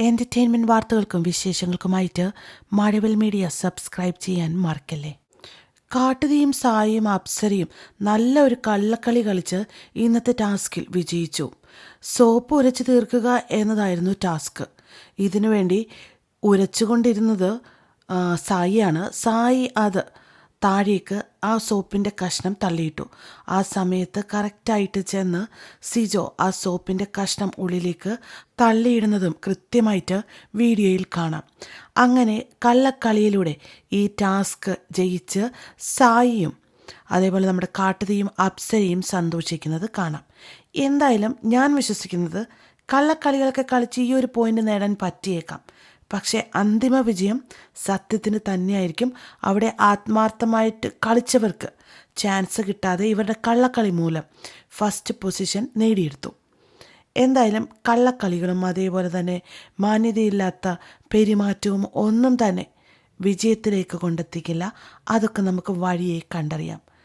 Entertainment വാർത്തകൾക്കും വിശേഷങ്ങൾക്കുമായിട്ട് മഴവിൽ media subscribe ചെയ്യാൻ മറക്കല്ലേ? കാട്ടുതീയും സായിയും അപ്സരയും നല്ല ഒരു കള്ളക്കളി കളിച്ച് ഇന്നത്തെ ടാസ്കിൽ വിജയിച്ചു. സോപ്പ് ഉരച്ചു തീർക്കുക എന്നതായിരുന്നു ടാസ്ക്. ഇതിനുവേണ്ടി ഉരച്ചുകൊണ്ടിരുന്നത് സായിയാണ്. സായി അത് താഴേക്ക് ആ സോപ്പിന്റെ കഷ്ണം തള്ളിയിട്ടു. ആ സമയത്ത് കറക്റ്റായിട്ട് ചെന്ന് സിജോ ആ സോപ്പിന്റെ കഷ്ണം ഉള്ളിലേക്ക് തള്ളിയിടുന്നതും കൃത്യമായിട്ട് വീഡിയോയിൽ കാണാം. അങ്ങനെ കള്ളക്കളിയിലൂടെ ഈ ടാസ്ക് ജയിച്ച് സായിയും അതേപോലെ നമ്മുടെ കാട്ടുതീയും അപ്സരയും സന്തോഷിക്കുന്നത് കാണാം. എന്തായാലും ഞാൻ വിശ്വസിക്കുന്നത് കള്ളക്കളികളൊക്കെ കളിച്ച് ഈ ഒരു പോയിന്റ് നേടാൻ പറ്റിയേക്കാം. പക്ഷേ അന്തിമ വിജയം സത്യത്തിന് തന്നെയായിരിക്കും. അവിടെ ആത്മാർത്ഥമായിട്ട് കളിച്ചവർക്ക് ചാൻസ് കിട്ടാതെ ഇവരുടെ കള്ളക്കളി മൂലം ഫസ്റ്റ് പൊസിഷൻ നേടിയെടുത്തു. എന്തായാലും കള്ളക്കളികളും അതേപോലെ തന്നെ മാന്യതയില്ലാത്ത പെരുമാറ്റവും ഒന്നും തന്നെ വിജയത്തിലേക്ക് കൊണ്ടെത്തിക്കില്ല. അതൊക്കെ നമുക്ക് വഴിയെ കണ്ടറിയാം.